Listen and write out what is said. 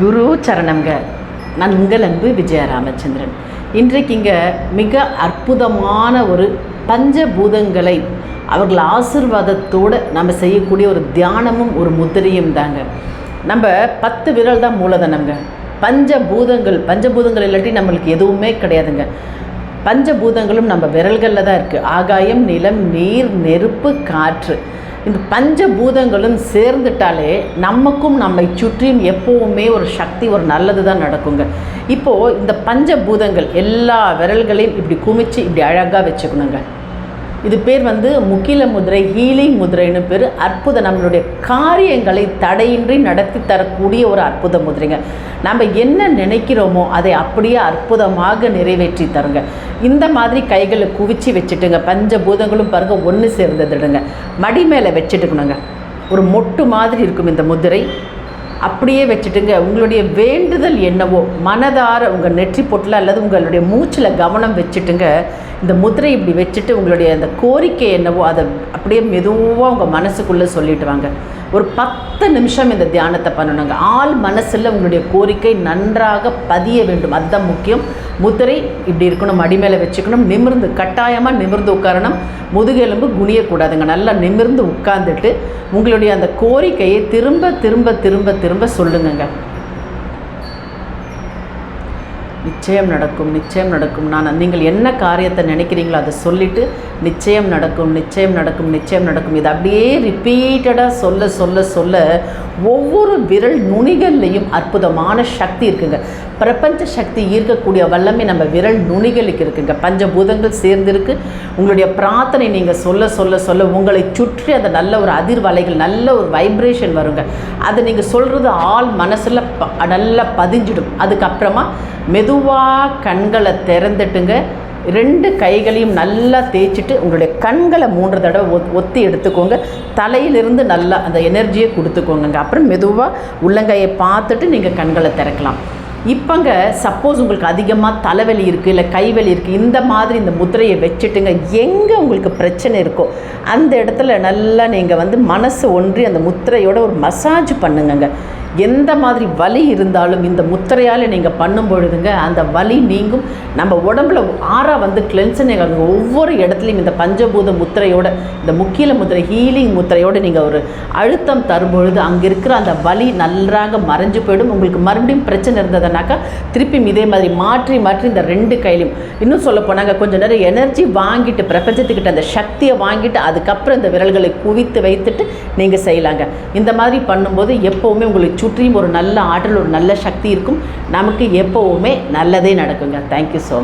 குரு சரணம்ங்க. நான் உங்கள் அன்பு விஜய ராமச்சந்திரன் இன்றைக்கு இங்கே மிக அற்புதமான ஒரு பஞ்சபூதங்களை அவர்கள் ஆசிர்வாதத்தோடு நம்ம செய்யக்கூடிய ஒரு தியானமும் ஒரு முதிரையும் தாங்க. நம்ம பத்து விரல் தான் மூலதனங்க பஞ்சபூதங்கள் பஞ்சபூதங்கள் இல்லாட்டி நம்மளுக்கு எதுவுமே கிடையாதுங்க. பஞ்சபூதங்களும் நம்ம விரல்களில் தான் இருக்குது ஆகாயம் நிலம் நீர் நெருப்பு காற்று. இந்த பஞ்சபூதங்களும் சேர்ந்துட்டாலே நமக்கும் நம்மை சுற்றியும் எப்போவுமே ஒரு சக்தி ஒரு நல்லது தான் நடக்குங்க. இப்போது இந்த பஞ்சபூதங்கள் எல்லா விரல்களையும் இப்படி குமிச்சு இப்படி அழகாக வச்சுக்கணுங்க. இது பேர் வந்து முக்கில முதிரை ஹீலிங் முதிரைன்னு பேர். அற்புத நம்மளுடைய காரியங்களை தடையின்றி நடத்தி தரக்கூடிய ஒரு அற்புத முதிரைங்க. நம்ம என்ன நினைக்கிறோமோ அதை அப்படியே அற்புதமாக நிறைவேற்றி தருங்க. இந்த மாதிரி கைகளை குவிச்சு வச்சுட்டுங்க. பஞ்சபூதங்களும் பாருங்க ஒன்று சேர்ந்ததுடுங்க. மடி மேலே வச்சுட்டுக்கணுங்க. ஒரு மொட்டு மாதிரி இருக்கும் இந்த முதிரை. அப்படியே வச்சுட்டுங்க. உங்களுடைய வேண்டுதல் என்னவோ மனதார உங்கள் நெற்றி பொட்டில் அல்லது உங்களுடைய மூச்சில் கவனம் வச்சுட்டுங்க. இந்த முதிரை இப்படி வச்சுட்டு உங்களுடைய அந்த கோரிக்கை என்னவோ அதை அப்படியே மெதுவாக உங்கள் மனசுக்குள்ளே சொல்லிட்டு வாங்க. ஒரு பத்து நிமிஷம் இந்த தியானத்தை பண்ணணுங்க. ஆள் மனசில் உங்களுடைய கோரிக்கை நன்றாக பதிய வேண்டும். அதுதான் முக்கியம். முதிரை இப்படி இருக்கணும் அடி மேலே வச்சுக்கணும் நிமிர்ந்து கட்டாயமாக நிமிர்ந்து உட்காரணும். முதுகெலும்பு குனியக்கூடாதுங்க. நல்லா நிமிர்ந்து உட்கார்ந்துட்டு உங்களுடைய அந்த கோரிக்கையை திரும்ப திரும்ப திரும்ப திரும்ப சொல்லுங்கங்க. நிச்சயம் நடக்கும் நிச்சயம் நடக்கும். நான் நீங்கள் என்ன காரியத்தை நினைக்கிறீங்களோ அதை சொல்லிவிட்டு நிச்சயம் நடக்கும் நிச்சயம் நடக்கும் நிச்சயம் நடக்கும். இது அப்படியே ரிப்பீட்டடாக சொல்ல சொல்ல சொல்ல ஒவ்வொரு விரல் நுனிகள்லையும் அற்புதமான சக்தி இருக்குங்க. பிரபஞ்ச சக்தி ஈர்க்கக்கூடிய வல்லமை நம்ம விரல் நுனிகளுக்கு இருக்குங்க. பஞ்சபூதங்கள் சேர்ந்திருக்கு. உங்களுடைய பிரார்த்தனை நீங்கள் சொல்ல சொல்ல சொல்ல உங்களை சுற்றி அந்த நல்ல ஒரு அதிர்வலைகள் நல்ல ஒரு வைப்ரேஷன் வருங்க. அதை நீங்கள் சொல்கிறது ஆள் மனசில் ப நல்லா பதிஞ்சிடும். அதுக்கப்புறமா மெதுவாக கண்களை திறந்துட்டுங்க. ரெண்டு கைகளையும் நல்லா தேய்ச்சிட்டு உங்களுடைய கண்களை மூன்று தடவை ஒத் ஒத்தி எடுத்துக்கோங்க. தலையிலிருந்து நல்லா அந்த எனர்ஜியை கொடுத்துக்கோங்க அப்புறம் மெதுவாக உள்ளங்கையை பார்த்துட்டு நீங்கள் கண்களை திறக்கலாம். இப்போங்க சப்போஸ் உங்களுக்கு அதிகமாக தலைவலி இருக்குது இல்லை கைவலி இருக்குது இந்த மாதிரி இந்த முத்திரையை வச்சுட்டுங்க. எங்கே உங்களுக்கு பிரச்சனை இருக்கோ அந்த இடத்துல நல்லா நீங்கள் வந்து மனசு ஒன்றி அந்த முத்திரையோட ஒரு மசாஜ் பண்ணுங்கங்க. எந்த மாதிரி வலி இருந்தாலும் இந்த முத்திரையால் நீங்கள் பண்ணும் பொழுதுங்க அந்த வலி நீங்கும். நம்ம உடம்புல ஆறாக வந்து கிளென்சன் ஆகுங்க ஒவ்வொரு இடத்துலையும் இந்த பஞ்சபூத முத்திரையோட இந்த முக்கிய முத்திரை ஹீலிங் முத்திரையோடு நீங்கள் ஒரு அழுத்தம் தரும்பொழுது அங்கே இருக்கிற அந்த வலி நன்றாக மறைஞ்சு போயிடும். உங்களுக்கு மறுபடியும் பிரச்சனை இருந்ததுனாக்கா திருப்பியும் இதே மாதிரி மாற்றி மாற்றி இந்த ரெண்டு கையிலையும். இன்னும் சொல்ல போனாங்க கொஞ்சம் நேரம் எனர்ஜி வாங்கிட்டு பிரபஞ்சத்துக்கிட்ட அந்த சக்தியை வாங்கிட்டு அதுக்கப்புறம் இந்த விரல்களை குவித்து வைத்துட்டு நீங்கள் செய்யலாங்க. இந்த மாதிரி பண்ணும்போது எப்போவுமே உங்களுக்கு சுற்றியும் ஒரு நல்ல ஆற்றல் ஒரு நல்ல சக்தி இருக்கும். நமக்கு எப்போவுமே நல்லதே நடக்குங்க. Thank you so